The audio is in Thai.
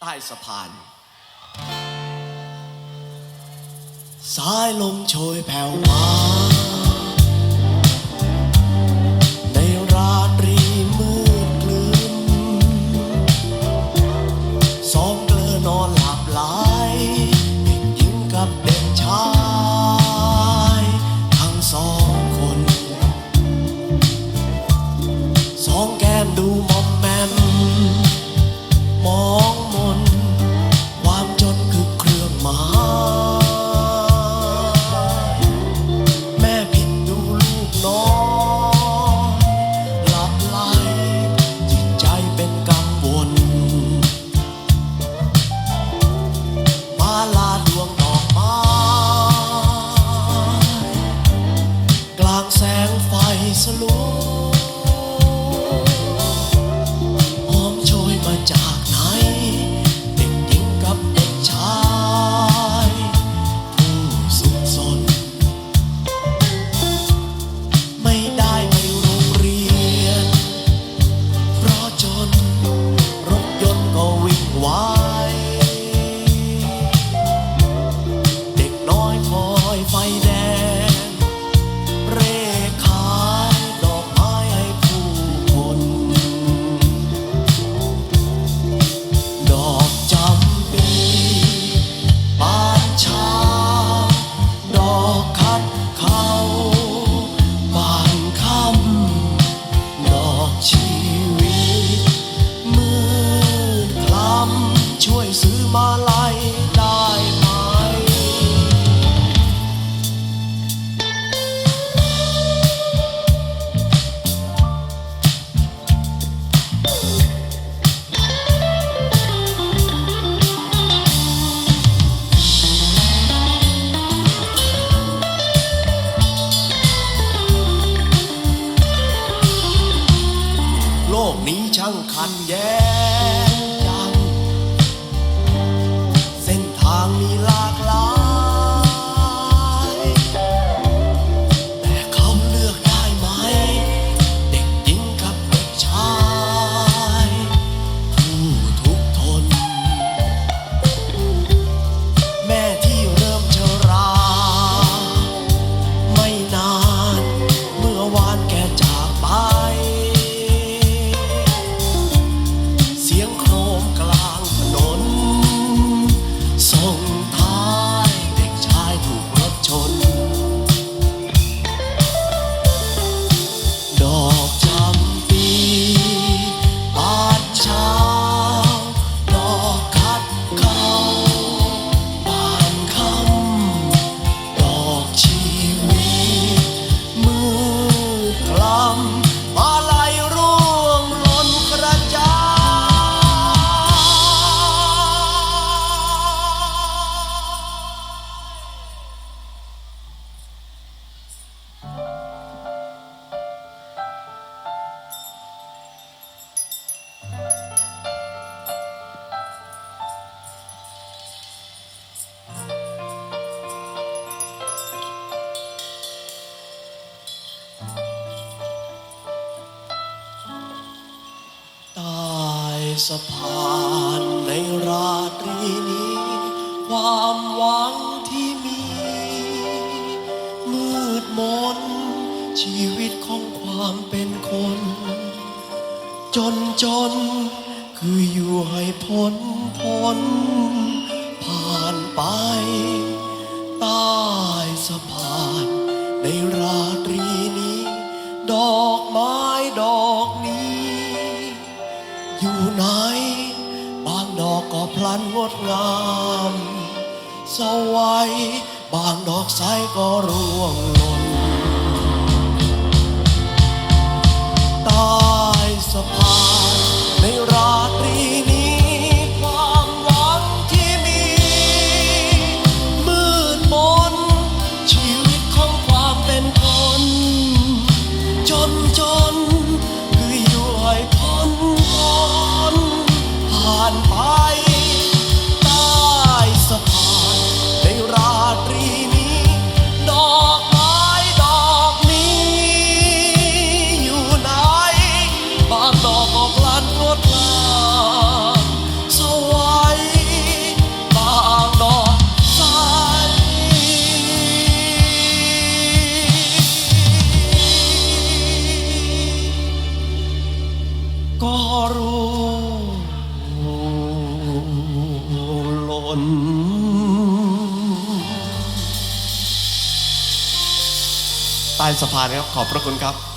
ใต้สะพาน สายลมโชยแผ่วมา Lord. Yeah. สะพานในราตรีนี้ ความหวังที่มี มืดมน ชีวิตของความเป็นคน จนจน คืออยู่ให้พ้นพ้น ผ่านไป ใต้สะพานในราตรีนี้ ดอกไม้ดอก ไหน บางดอกก็พลันงดงามสวัยบางดอกใสก็ร่วงหล่น อบลานงดงามสวยบางดอกใสก็รู้ลนใต้สะพานครับ ขอบพระคุณครับ